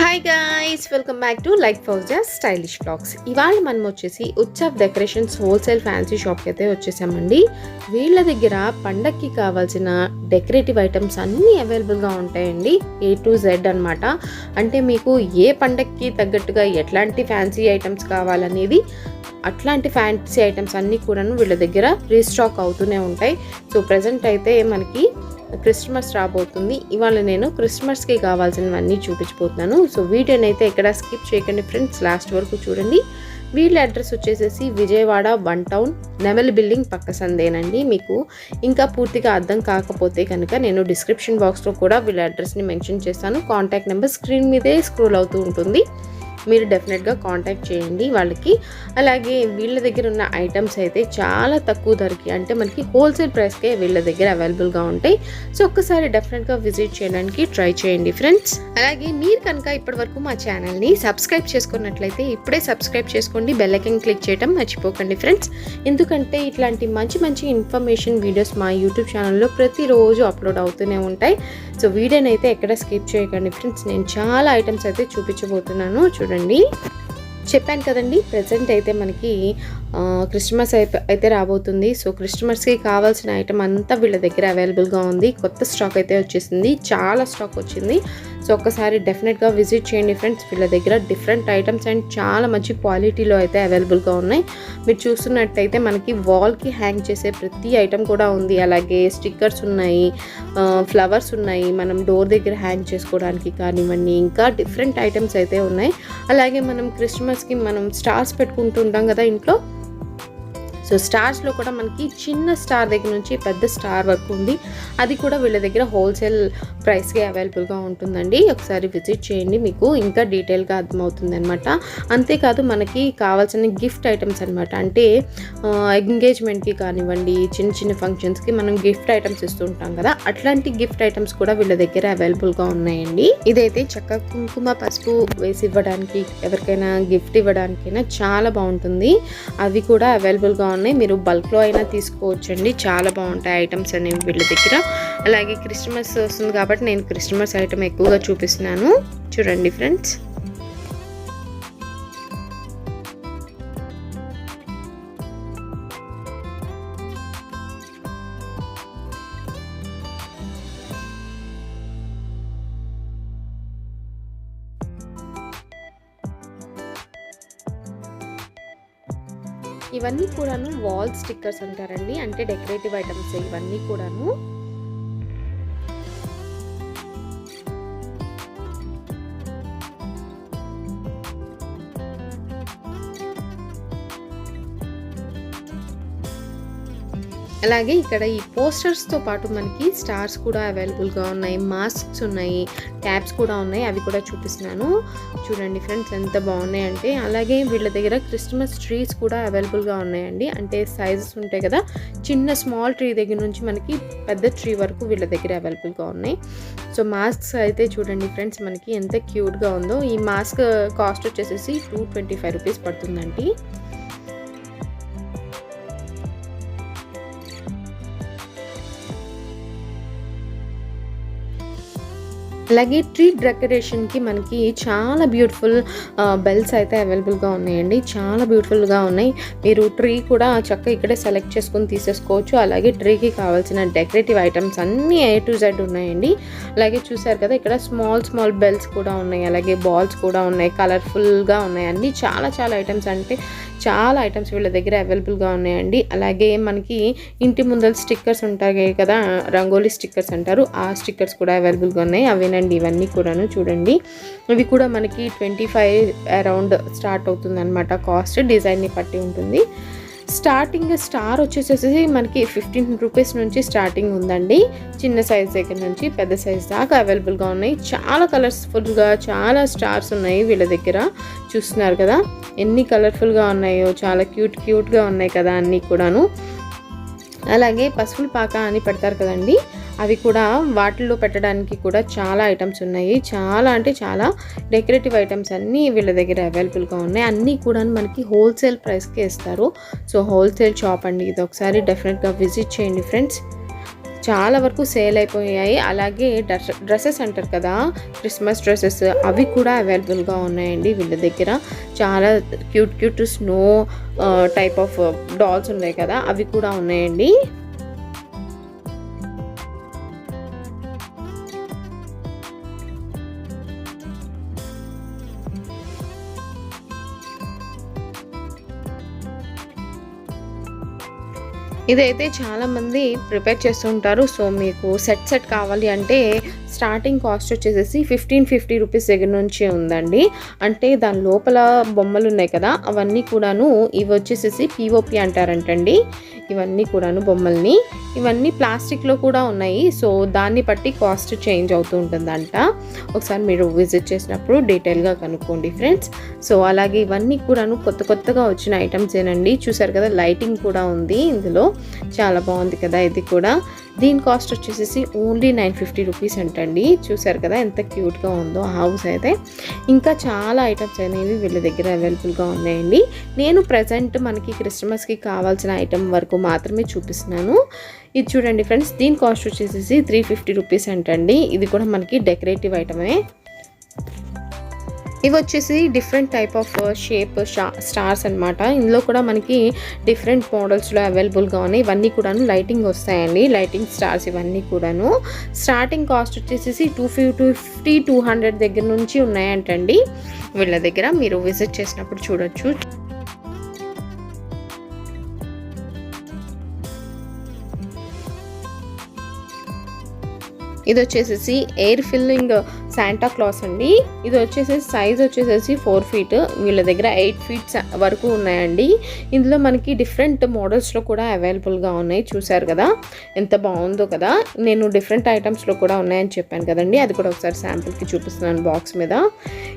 Hi guys welcome back to like Fauja stylish vlogs ఇవాళ మనం వచ్చేసి ఉత్సవ్ డెకరేషన్స్ హోల్సేల్ ఫ్యాన్సీ షాప్కి అయితే వచ్చేసామండి. వీళ్ళ దగ్గర పండక్కి కావాల్సిన డెకరేటివ్ ఐటమ్స్ అన్నీ అవైలబుల్గా ఉంటాయండి. ఏ టు జెడ్ అనమాట అంటే మీకు ఏ పండక్కి తగ్గట్టుగా ఎట్లాంటి ఫ్యాన్సీ ఐటమ్స్ కావాలనేది అట్లాంటి ఫ్యాన్సీ ఐటమ్స్ అన్నీ కూడాను వీళ్ళ దగ్గర రీస్టాక్ అవుతూనే ఉంటాయి. సో ప్రజెంట్ అయితే మనకి క్రిస్మస్ రాబోతుంది. ఇవాళ నేను క్రిస్మస్కి కావాల్సినవన్నీ చూపించబోతున్నాను. సో వీడియోని అయితే ఎక్కడ స్కిప్ చేయకండి ఫ్రెండ్స్. లాస్ట్ వరకు చూడండి. వీళ్ళ అడ్రస్ వచ్చేసేసి విజయవాడ వన్ టౌన్ నెమల్ బిల్డింగ్ పక్క సందేనండి. మీకు ఇంకా పూర్తిగా అర్థం కాకపోతే కనుక నేను డిస్క్రిప్షన్ బాక్స్లో కూడా వీళ్ళ అడ్రస్ని మెన్షన్ చేస్తాను. కాంటాక్ట్ నెంబర్ స్క్రీన్ మీదే స్క్రోల్ అవుతూ ఉంటుంది. మీరు డెఫినెట్గా కాంటాక్ట్ చేయండి వాళ్ళకి. అలాగే వీళ్ళ దగ్గర ఉన్న ఐటమ్స్ అయితే చాలా తక్కువ ధరకి అంటే మనకి హోల్సేల్ ప్రైస్కే వీళ్ళ దగ్గర అవైలబుల్గా ఉంటాయి. సో ఒక్కసారి డెఫినెట్గా విజిట్ చేయడానికి ట్రై చేయండి ఫ్రెండ్స్. అలాగే మీరు కనుక ఇప్పటివరకు మా ఛానల్ని సబ్స్క్రైబ్ చేసుకున్నట్లయితే ఇప్పుడే సబ్స్క్రైబ్ చేసుకోండి బెల్ ఐకన్ క్లిక్ చేయడం మర్చిపోకండి ఫ్రెండ్స్. ఎందుకంటే ఇట్లాంటి మంచి మంచి ఇన్ఫర్మేషన్ వీడియోస్ మా యూట్యూబ్ ఛానల్లో ప్రతిరోజు అప్లోడ్ అవుతూనే ఉంటాయి. సో వీడియోని అయితే ఎక్కడ స్కిప్ చేయకండి ఫ్రెండ్స్. నేను చాలా ఐటమ్స్ అయితే చూపించబోతున్నాను. చూడండి. చెప్పాను కదండి ప్రజెంట్ అయితే మనకి క్రిస్మస్ అయితే రాబోతుంది. సో క్రిస్మస్కి కావాల్సిన ఐటమ్ అంతా వీళ్ళ దగ్గర అవైలబుల్గా ఉంది. కొత్త స్టాక్ అయితే వచ్చేసింది. చాలా స్టాక్ వచ్చింది. సో ఒక్కసారి డెఫినెట్గా విజిట్ చేయండి ఫ్రెండ్స్ వీళ్ళ దగ్గర డిఫరెంట్ ఐటమ్స్ అండ్ చాలా మంచి క్వాలిటీలో అయితే అవైలబుల్గా ఉన్నాయి. మీరు చూస్తున్నట్టయితే మనకి వాల్కి హ్యాంగ్ చేసే ప్రతి ఐటమ్ కూడా ఉంది. అలాగే స్టిక్కర్స్ ఉన్నాయి ఫ్లవర్స్ ఉన్నాయి. మనం డోర్ దగ్గర హ్యాంగ్ చేసుకోవడానికి కానివ్వండి ఇంకా డిఫరెంట్ ఐటమ్స్ అయితే ఉన్నాయి. అలాగే మనం క్రిస్మస్కి మనం స్టార్స్ పెట్టుకుంటుంటాం కదా ఇంట్లో. సో స్టార్స్లో కూడా మనకి చిన్న స్టార్ దగ్గర నుంచి పెద్ద స్టార్ వరకు ఉంది. అది కూడా వీళ్ళ దగ్గర హోల్సేల్ ప్రైస్కి అవైలబుల్గా ఉంటుందండి. ఒకసారి విజిట్ చేయండి మీకు ఇంకా డీటెయిల్గా అర్థమవుతుంది అనమాట అంతేకాదు మనకి కావాల్సిన గిఫ్ట్ ఐటమ్స్ అనమాట అంటే ఎంగేజ్మెంట్కి కానివ్వండి చిన్న చిన్న ఫంక్షన్స్కి మనం గిఫ్ట్ ఐటమ్స్ ఇస్తుంటాం కదా అట్లాంటి గిఫ్ట్ ఐటమ్స్ కూడా వీళ్ళ దగ్గర అవైలబుల్గా ఉన్నాయండి. ఇదైతే చక్క కుంకుమ పసుపు వేసి ఇవ్వడానికి ఎవరికైనా గిఫ్ట్ ఇవ్వడానికైనా చాలా బాగుంటుంది. అవి కూడా అవైలబుల్గా ఉన్నాయి. మీరు బల్క్లో అయినా తీసుకోవచ్చండి. చాలా బాగుంటాయి ఐటమ్స్ అనేవి వీళ్ళ దగ్గర. అలాగే క్రిస్టమస్ వస్తుంది కాబట్టి నేను క్రిస్టమస్ ఐటమ్ ఎక్కువగా చూపిస్తున్నాను. చూడండి ఫ్రెండ్స్. ఇవన్నీ కూడాను వాల్ స్టిక్కర్స్ అంటారండి. అంటే డెకరేటివ్ ఐటమ్స్ ఇవన్నీ కూడాను. అలాగే ఇక్కడ ఈ పోస్టర్స్తో పాటు మనకి స్టార్స్ కూడా అవైలబుల్గా ఉన్నాయి. మాస్క్స్ ఉన్నాయి. ట్యాబ్స్ కూడా ఉన్నాయి. అవి కూడా చూపిస్తున్నాను. చూడండి ఫ్రెండ్స్ ఎంత బాగున్నాయి అంటే అలాగే వీళ్ళ దగ్గర క్రిస్మస్ ట్రీస్ కూడా అవైలబుల్గా ఉన్నాయండి. అంటే సైజెస్ ఉంటాయి కదా చిన్న స్మాల్ ట్రీ దగ్గర నుంచి మనకి పెద్ద ట్రీ వరకు వీళ్ళ దగ్గర అవైలబుల్గా ఉన్నాయి. సో మాస్క్స్ అయితే చూడండి ఫ్రెండ్స్ మనకి ఎంత క్యూట్గా ఉందో. ఈ మాస్క్ కాస్ట్ వచ్చేసేసి టూ ట్వంటీ ఫైవ్ రూపీస్ పడుతుందండి. అలాగే ట్రీ డెకరేషన్కి మనకి చాలా బ్యూటిఫుల్ బెల్స్ అయితే అవైలబుల్గా ఉన్నాయండి. చాలా బ్యూటిఫుల్గా ఉన్నాయి. మీరు ట్రీ కూడా చక్కగా ఇక్కడే సెలెక్ట్ చేసుకొని తీసేసుకోవచ్చు. అలాగే ట్రీకి కావాల్సిన డెకరేటివ్ ఐటమ్స్ అన్నీ ఏ టు జెడ్ ఉన్నాయండి. అలాగే చూసారు కదా ఇక్కడ స్మాల్ స్మాల్ బెల్స్ కూడా ఉన్నాయి. అలాగే బాల్స్ కూడా ఉన్నాయి. కలర్ఫుల్గా ఉన్నాయి అన్నీ చాలా చాలా ఐటమ్స్ అంటే చాలా ఐటమ్స్ వీళ్ళ దగ్గర అవైలబుల్గా ఉన్నాయండి. అలాగే మనకి ఇంటి ముందర స్టిక్కర్స్ ఉంటాయి కదా రంగోలీ స్టిక్కర్స్ అంటారు. ఆ స్టిక్కర్స్ కూడా అవైలబుల్గా ఉన్నాయి. అవేనండి ఇవన్నీ కూడాను చూడండి. ఇవి కూడా మనకి ట్వంటీ ఫైవ్ అరౌండ్ స్టార్ట్ అవుతుంది అనమాట కాస్ట్ డిజైన్ని పట్టి ఉంటుంది. స్టార్టింగ్ స్టార్ వచ్చేసేసి మనకి ఫిఫ్టీన్ రూపీస్ నుంచి స్టార్టింగ్ ఉందండి. చిన్న సైజ్ దగ్గర నుంచి పెద్ద సైజ్ దాకా అవైలబుల్గా ఉన్నాయి. చాలా కలర్స్ఫుల్గా చాలా స్టార్స్ ఉన్నాయి వీళ్ళ దగ్గర. చూస్తున్నారు కదా? ఎన్ని కలర్ఫుల్గా ఉన్నాయో చాలా క్యూట్ క్యూట్గా ఉన్నాయి కదా అన్నీ కూడాను. అలాగే పసుపుల పాక అని పెడతారు కదండి. అవి కూడా వాటిల్లో పెట్టడానికి కూడా చాలా ఐటమ్స్ ఉన్నాయి. చాలా అంటే చాలా డెకరేటివ్ ఐటమ్స్ అన్నీ వీళ్ళ దగ్గర అవైలబుల్గా ఉన్నాయి. అన్నీ కూడా మనకి హోల్సేల్ ప్రైస్కే ఇస్తారు. సో హోల్సేల్ షాప్ అండి ఇది ఒకసారి డెఫినెట్గా విజిట్ చేయండి ఫ్రెండ్స్ చాలా వరకు సేల్ అయిపోయాయి. అలాగే డ్రెస్ డ్రెస్సెస్ అంటారు కదా క్రిస్మస్ డ్రెస్సెస్ అవి కూడా అవైలబుల్గా ఉన్నాయండి వీళ్ళ దగ్గర. చాలా cute cute snow type of dolls ఉన్నాయి కదా అవి కూడా ఉన్నాయండి. ఇదైతే చాలామంది ప్రిపేర్ చేస్తుంటారు సో మీకు సెట్ సెట్ కావాలి అంటే స్టార్టింగ్ కాస్ట్ వచ్చేసేసి ఫిఫ్టీన్ ఫిఫ్టీ రూపీస్ దగ్గర నుంచి ఉందండి. అంటే దాని లోపల బొమ్మలు ఉన్నాయి కదా అవన్నీ కూడాను ఇవి వచ్చేసేసి పిఓపి అంటారంటండి. ఇవన్నీ కూడాను బొమ్మల్ని. ఇవన్నీ ప్లాస్టిక్లో కూడా ఉన్నాయి. సో దాన్ని బట్టి కాస్ట్ చేంజ్ అవుతూ ఉంటుందంట. ఒకసారి మీరు విజిట్ చేసినప్పుడు డీటెయిల్గా కనుక్కోండి ఫ్రెండ్స్. సో అలాగే ఇవన్నీ కూడాను కొత్త కొత్తగా వచ్చిన ఐటమ్స్ ఏనండి చూసారు కదా లైటింగ్ కూడా ఉంది ఇందులో. చాలా బాగుంది కదా ఇది కూడా. దీని కాస్ట్ వచ్చేసి ఓన్లీ నైన్ ఫిఫ్టీ రూపీస్ అంటండి. చూసారు కదా ఎంత క్యూట్గా ఉందో హౌస్ అయితే. ఇంకా చాలా ఐటమ్స్ అనేవి వీళ్ళ దగ్గర అవైలబుల్గా ఉన్నాయండి. నేను ప్రజెంట్ మనకి క్రిస్మస్కి కావాల్సిన ఐటమ్ వరకు మాత్రమే చూపిస్తున్నాను. ఇది చూడండి ఫ్రెండ్స్ దీని కాస్ట్ వచ్చేసి త్రీ ఫిఫ్టీ రూపీస్ అంటండి. ఇది కూడా మనకి డెకరేటివ్ ఐటమే ఇవి వచ్చేసి different type of shape stars అనమాట ఇందులో కూడా మనకి డిఫరెంట్ మోడల్స్లో అవైలబుల్గా ఉన్నాయి. ఇవన్నీ కూడాను లైటింగ్ వస్తాయండి. లైటింగ్ స్టార్స్ ఇవన్నీ కూడాను. స్టార్టింగ్ కాస్ట్ వచ్చేసి two fifty two fifty two hundred దగ్గర నుంచి ఉన్నాయంటండి. వీళ్ళ దగ్గర మీరు విజిట్ చేసినప్పుడు చూడొచ్చు. ఇది వచ్చేసేసి ఎయిర్ ఫిల్లింగ్ శాంటా క్లాస్ అండి. ఇది వచ్చేసి సైజ్ వచ్చేసేసి ఫోర్ ఫీట్ వీళ్ళ దగ్గర ఎయిట్ ఫీట్స్ వరకు ఉన్నాయండి. ఇందులో మనకి డిఫరెంట్ మోడల్స్లో కూడా అవైలబుల్గా ఉన్నాయి. చూసారు కదా? ఎంత బాగుందో కదా? నేను డిఫరెంట్ ఐటమ్స్లో కూడా ఉన్నాయని చెప్పాను కదండి. అది కూడా ఒకసారి శాంపుల్కి చూపిస్తున్నాను బాక్స్ మీద.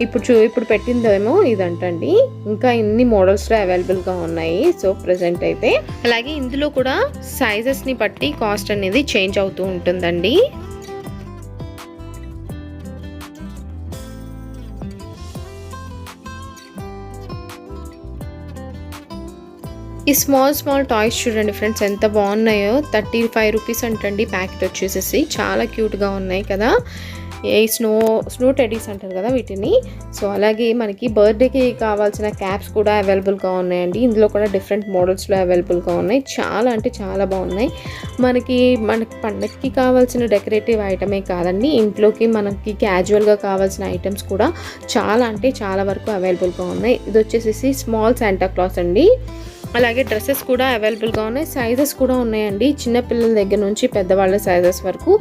ఇప్పుడు చూ ఇప్పుడు పెట్టిందేమో ఇదంటండి. ఇంకా ఇన్ని మోడల్స్లో అవైలబుల్గా ఉన్నాయి. సో ప్రజెంట్ అయితే. అలాగే ఇందులో కూడా సైజెస్ని బట్టి కాస్ట్ అనేది చేంజ్ అవుతూ ఉంటుందండి. ఈ స్మాల్ స్మాల్ టాయ్స్ చూడండి ఫ్రెండ్స్ ఎంత బాగున్నాయో. థర్టీ ఫైవ్ రూపీస్ అంటండి ప్యాకెట్ వచ్చేసేసి. చాలా క్యూట్గా ఉన్నాయి కదా. ఈ స్నో స్నో టెడీస్ అంటారు కదా వీటిని. సో అలాగే మనకి బర్త్డేకి కావాల్సిన క్యాప్స్ కూడా అవైలబుల్గా ఉన్నాయండి. ఇందులో కూడా డిఫరెంట్ మోడల్స్లో అవైలబుల్గా ఉన్నాయి. చాలా అంటే చాలా బాగున్నాయి. మనకి మనకి పండగకి కావాల్సిన డెకరేటివ్ ఐటమే కాదండి. ఇంట్లోకి మనకి క్యాజువల్గా కావాల్సిన ఐటమ్స్ కూడా చాలా అంటే చాలా వరకు అవైలబుల్గా ఉన్నాయి. ఇది వచ్చేసి స్మాల్ శాంటా క్లాస్ అండి. అలాగే డ్రెస్సెస్ కూడా అవైలబుల్గా ఉన్నాయి. సైజెస్ కూడా ఉన్నాయండి. చిన్నపిల్లల దగ్గర నుంచి పెద్దవాళ్ళ సైజెస్ వరకు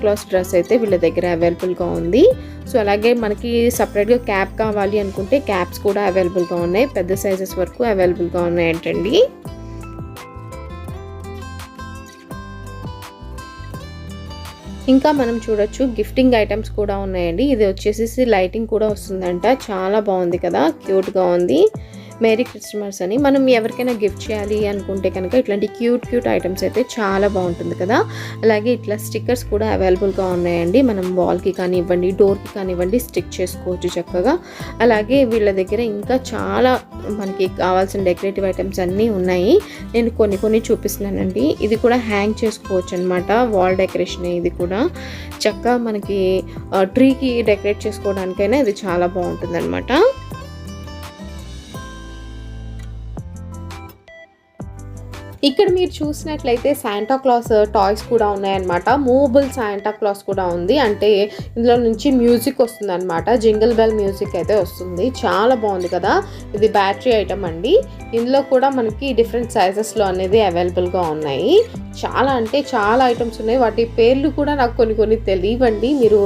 క్లాస్ డ్రెస్ అయితే వీళ్ళ దగ్గర అవైలబుల్గా ఉంది. సో అలాగే మనకి సపరేట్గా క్యాప్ కావాలి అనుకుంటే క్యాప్స్ కూడా అవైలబుల్గా ఉన్నాయి. పెద్ద సైజెస్ వరకు అవైలబుల్గా ఉన్నాయంటండి. ఇంకా మనం చూడొచ్చు గిఫ్టింగ్ ఐటమ్స్ కూడా ఉన్నాయండి. ఇది వచ్చేసి లైటింగ్ కూడా వస్తుందంట. చాలా బాగుంది కదా. క్యూట్గా ఉంది. మేరీ క్రిస్టమర్స్ అని మనం ఎవరికైనా గిఫ్ట్ చేయాలి అనుకుంటే కనుక ఇట్లాంటి క్యూట్ క్యూట్ ఐటమ్స్ అయితే చాలా బాగుంటుంది కదా. అలాగే ఇట్లా స్టిక్కర్స్ కూడా అవైలబుల్గా ఉన్నాయండి. మనం వాల్కి కానివ్వండి డోర్కి కానివ్వండి స్టిక్ చేసుకోవచ్చు చక్కగా. అలాగే వీళ్ళ దగ్గర ఇంకా చాలా మనకి కావాల్సిన డెకరేటివ్ ఐటమ్స్ అన్నీ ఉన్నాయి. నేను కొన్ని కొన్ని చూపిస్తున్నానండి. ఇది కూడా హ్యాంగ్ చేసుకోవచ్చు అనమాట వాల్ డెకరేషన్ ఇది కూడా. చక్కగా మనకి ట్రీకి డెకరేట్ చేసుకోవడానికైనా ఇది చాలా బాగుంటుంది అనమాట ఇక్కడ మీరు చూసినట్లయితే శాంటా క్లాస్ టాయ్స్ కూడా ఉన్నాయన్నమాట. మూవబుల్ శాంటా క్లాస్ కూడా ఉంది. అంటే ఇందులో నుంచి మ్యూజిక్ వస్తుంది అనమాట జింగిల్ బెల్ మ్యూజిక్ అయితే వస్తుంది. చాలా బాగుంది కదా. ఇది బ్యాటరీ ఐటమ్ అండి. ఇందులో కూడా మనకి డిఫరెంట్ సైజెస్లో అనేది అవైలబుల్గా ఉన్నాయి. చాలా అంటే చాలా ఐటమ్స్ ఉన్నాయి. వాటి పేర్లు కూడా నాకు కొన్ని కొన్ని తెలియవండి. మీరు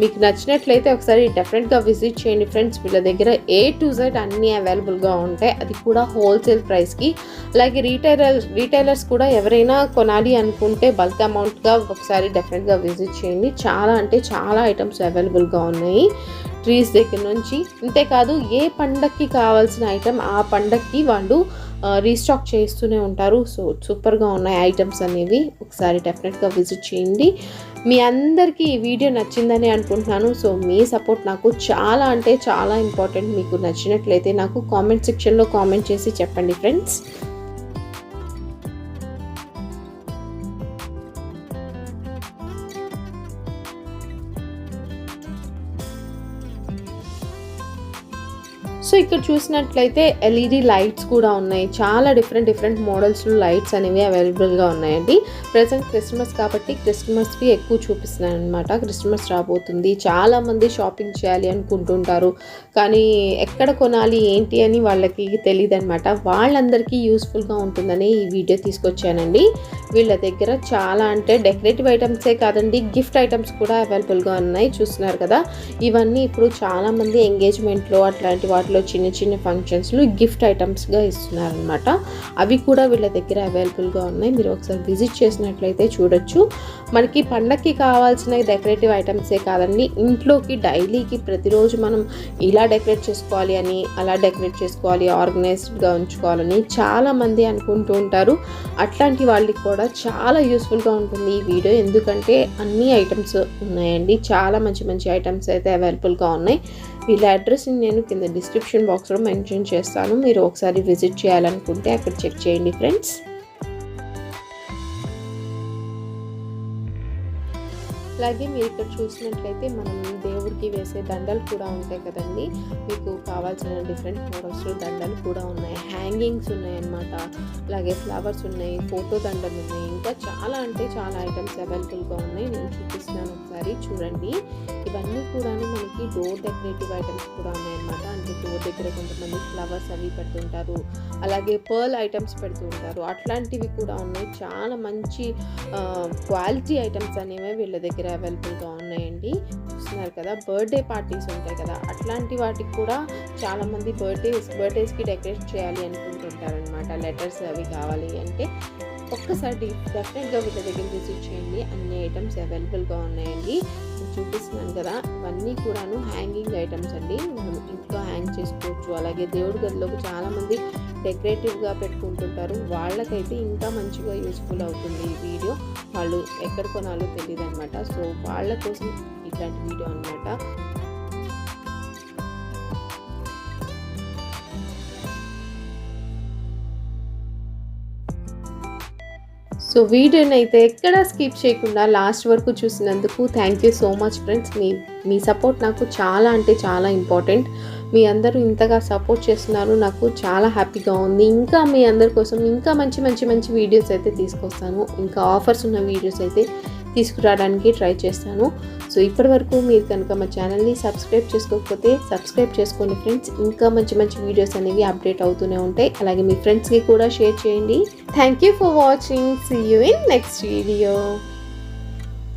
మీకు నచ్చినట్లయితే ఒకసారి డెఫినెట్గా విజిట్ చేయండి ఫ్రెండ్స్ వీళ్ళ దగ్గర ఏ టు జెడ్ అన్నీ అవైలబుల్గా ఉంటాయి. అది కూడా హోల్సేల్ ప్రైస్కి అలాగే రీటైలర్ రీటైలర్స్ కూడా ఎవరైనా కొనాలి అనుకుంటే బల్క్ అమౌంట్గా ఒకసారి డెఫినెట్గా విజిట్ చేయండి. చాలా అంటే చాలా ఐటమ్స్ అవైలబుల్గా ఉన్నాయి. ట్రీస్ దగ్గర నుంచి. అంతేకాదు ఏ పండక్కి కావాల్సిన ఐటమ్ ఆ పండక్కి వాళ్ళు రీస్టాక్ చేస్తూనే ఉంటారు. సో సూపర్గా ఉన్నాయి ఐటమ్స్ అనేవి. ఒకసారి డెఫినెట్గా విజిట్ చేయండి. మీ అందరికీ ఈ వీడియో నచ్చిందని అనుకుంటున్నాను. సో మీ సపోర్ట్ నాకు చాలా అంటే చాలా ఇంపార్టెంట్ మీకు నచ్చినట్లయితే నాకు కామెంట్ సెక్షన్లో కామెంట్ చేసి చెప్పండి ఫ్రెండ్స్ ఇక్కడ చూసినట్లయితే ఎల్ఈడి లైట్స్ కూడా ఉన్నాయి. చాలా డిఫరెంట్ డిఫరెంట్ మోడల్స్లో లైట్స్ అనేవి అవైలబుల్గా ఉన్నాయండి. ప్రజెంట్ క్రిస్మస్ కాబట్టి క్రిస్మస్వి ఎక్కువ చూపిస్తున్నాను అనమాట క్రిస్మస్ రాబోతుంది. చాలామంది షాపింగ్ చేయాలి అనుకుంటుంటారు. కానీ ఎక్కడ కొనాలి ఏంటి అని వాళ్ళకి తెలియదు అనమాట వాళ్ళందరికీ యూస్ఫుల్గా ఉంటుందని ఈ వీడియో తీసుకొచ్చానండి. వీళ్ళ దగ్గర చాలా అంటే డెకరేటివ్ ఐటమ్సే కాదండి గిఫ్ట్ ఐటమ్స్ కూడా అవైలబుల్గా ఉన్నాయి. చూస్తున్నారు కదా. ఇవన్నీ ఇప్పుడు చాలామంది ఎంగేజ్మెంట్లో అట్లాంటి వాటిలో చిన్న చిన్న ఫంక్షన్స్లో గిఫ్ట్ ఐటమ్స్గా ఇస్తున్నారనమాట అవి కూడా వీళ్ళ దగ్గర అవైలబుల్గా ఉన్నాయి. మీరు ఒకసారి విజిట్ చేసినట్లయితే చూడొచ్చు. మనకి పండక్కి కావాల్సిన డెకరేటివ్ ఐటమ్సే కాదండి. ఇంట్లోకి డైలీకి ప్రతిరోజు మనం ఇలా డెకరేట్ చేసుకోవాలి అని అలా డెకరేట్ చేసుకోవాలి ఆర్గనైజ్డ్గా ఉంచుకోవాలని చాలామంది అనుకుంటూ ఉంటారు. అట్లాంటి వాళ్ళకి కూడా చాలా యూస్ఫుల్గా ఉంటుంది ఈ వీడియో ఎందుకంటే అన్ని ఐటమ్స్ ఉన్నాయండి. చాలా మంచి మంచి ఐటమ్స్ అయితే అవైలబుల్గా ఉన్నాయి. వీళ్ళ అడ్రస్ని నేను కింద డిస్క్రిప్షన్ బాక్స్లో మెన్షన్ చేస్తాను. మీరు ఒకసారి విజిట్ చేయాలనుకుంటే అక్కడ చెక్ చేయండి ఫ్రెండ్స్ అలాగే మీరు ఇక్కడ చూసినట్లయితే మనం దేవుడికి వేసే దండలు కూడా ఉంటాయి కదండి. మీకు కావాల్సిన డిఫరెంట్ మోడల్స్లో దండలు కూడా ఉన్నాయి. హ్యాంగింగ్స్ ఉన్నాయన్నమాట అలాగే ఫ్లవర్స్ ఉన్నాయి ఫోటో దండలు ఉన్నాయి. ఇంకా చాలా అంటే చాలా ఐటమ్స్ అవైలబుల్గా ఉన్నాయి. నేను చూపిస్తున్నాను ఒకసారి చూడండి. ఇవన్నీ కూడా మనకి డోర్ డెకరేటివ్ ఐటమ్స్ కూడా ఉన్నాయన్నమాట. అంటే డోర్ దగ్గర కొంతమంది ఫ్లవర్స్ అవి పెడుతుంటారు. అలాగే పర్ల్ ఐటమ్స్ పెడుతుంటారు. అట్లాంటివి కూడా ఉన్నాయి. చాలా మంచి క్వాలిటీ ఐటమ్స్ అనేవి వీళ్ళ దగ్గర అవైలబుల్గా ఉన్నాయండి. చూస్తున్నారు కదా బర్త్డే పార్టీస్ ఉంటాయి కదా అట్లాంటి వాటికి కూడా చాలామంది బర్త్డేస్ బర్త్డేస్కి డెకరేట్ చేయాలి అని అనుకుంటుంటారనమాట లెటర్స్ అవి కావాలి అంటే ఒక్కసారి డెఫినెట్గా వీళ్ళ దగ్గర విజిట్ చేయండి. అన్ని ఐటమ్స్ అవైలబుల్గా ఉన్నాయండి. చూపిస్తున్నాను కదా ఇవన్నీ కూడాను హ్యాంగింగ్ ఐటమ్స్ అండి. మనం ఇంట్లో హ్యాంగ్ చేసుకోవచ్చు. అలాగే దేవుడి గదిలోకి చాలామంది డెకరేటివ్గా పెట్టుకుంటుంటారు. వాళ్ళకైతే ఇంకా మంచిగా యూస్ఫుల్ అవుతుంది ఈ వీడియో వాళ్ళు ఎక్కడ కొనాలో తెలియదు అనమాట సో వాళ్ళ కోసం ఇట్లాంటి వీడియో అనమాట సో వీడియోని అయితే ఎక్కడా స్కిప్ చేయకుండా లాస్ట్ వరకు చూసినందుకు thank you so much friends మీ మీ సపోర్ట్ నాకు చాలా అంటే చాలా ఇంపార్టెంట్ మీ అందరూ ఇంతగా సపోర్ట్ చేస్తున్నారు నాకు చాలా హ్యాపీగా ఉంది. ఇంకా మీ అందరి కోసం ఇంకా మంచి మంచి మంచి వీడియోస్ అయితే తీసుకొస్తాను. ఇంకా ఆఫర్స్ ఉన్న వీడియోస్ అయితే తీసుకురావడానికి ట్రై చేస్తాను. సో ఇప్పటి వరకు మీరు కనుక మా ఛానల్ని సబ్స్క్రైబ్ చేసుకోకపోతే సబ్స్క్రైబ్ చేసుకోండి ఫ్రెండ్స్. ఇంకా మంచి మంచి వీడియోస్ అనేవి అప్డేట్ అవుతూనే ఉంటాయి. అలాగే మీ ఫ్రెండ్స్కి కూడా షేర్ చేయండి. Thank you for watching. See you in next video